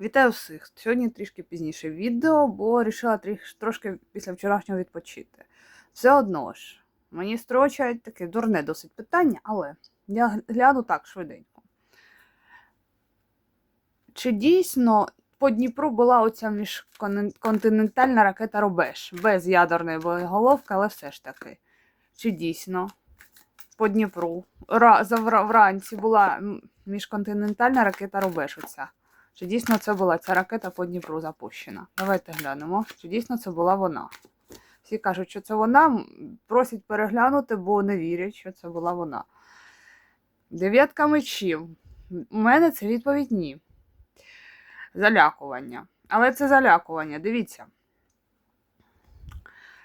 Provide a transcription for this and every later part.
Вітаю всіх! Сьогодні трішки пізніше відео, бо вирішила тріш, трошки після вчорашнього відпочити. Все одно ж, мені строчать таке дурне досить питання, але я гляну так швиденько. Чи дійсно по Дніпру була оця міжконтинентальна ракета Рубеж без ядерної боєголовки, але все ж таки. Чи дійсно по Дніпру вранці була міжконтинентальна ракета Рубеж оця? Чи дійсно це була ця ракета по Дніпру запущена? Давайте глянемо, чи дійсно це була вона. Всі кажуть, що це вона, просять переглянути, бо не вірять, що це була вона. Дев'ятка мечів. У мене це відповідь ні. Залякування. Але це залякування, дивіться.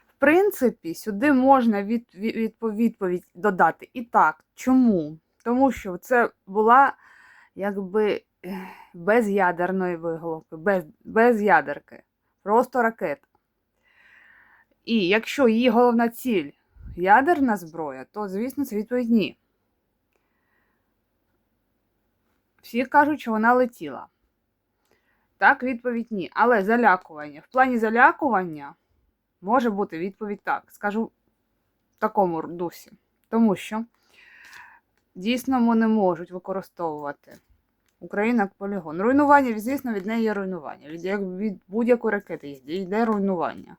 В принципі, сюди можна від, від, відпо- відповідь додати і так. Чому? Тому що це була якби без ядерної виголовки, без, без ядерки, просто ракета. І якщо її головна ціль ядерна зброя, то, звісно, це відповідь ні. Всі кажуть, що вона летіла. Так, відповідь ні. Але залякування. В плані залякування може бути відповідь так. Скажу в такому дусі. Тому що дійсно вони можуть використовувати Україна як полігон. Руйнування, звісно, від неї є руйнування. Від, як від будь-якої ракети йде- руйнування.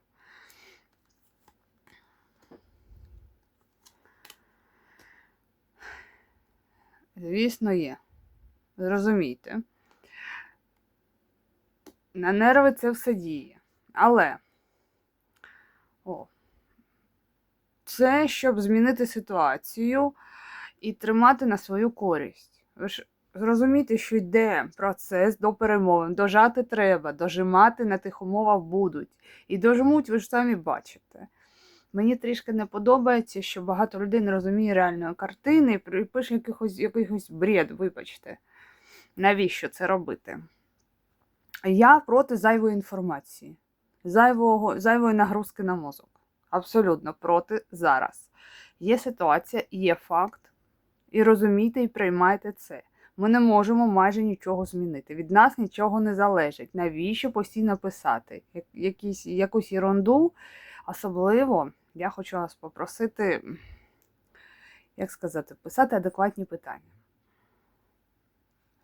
Звісно, є. Зрозумійте. На нерви це все діє. Але о, це щоб змінити ситуацію і тримати на свою користь. Ви ж зрозуміти, що йде процес до перемовин. Дожати треба, дожимати на тих умовах будуть. І дожмуть, ви ж самі бачите. Мені трішки не подобається, що багато людей не розуміє реальної картини і пише якихось, якийсь бред, вибачте. Навіщо це робити? Я проти зайвої інформації, зайвого, зайвої нагрузки на мозок. Абсолютно проти зараз. Є ситуація, є факт, і розумійте і приймайте це. Ми не можемо майже нічого змінити. Від нас нічого не залежить. Навіщо постійно писати? Якісь, якусь ерунду. Особливо я хочу вас попросити, як сказати, писати адекватні питання.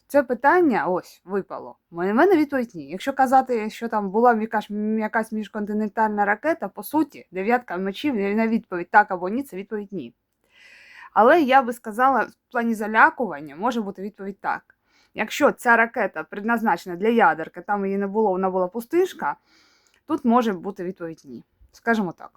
Це питання ось випало. У мене відповідь ні. Якщо казати, що там була якась, міжконтинентальна ракета, по суті, дев'ятка мечів на відповідь так або ні, це відповідь ні. Але я би сказала, в плані залякування може бути відповідь так. Якщо ця ракета предназначена для ядерки, там її не було, вона була пустишка, тут може бути відповідь ні. Скажімо так.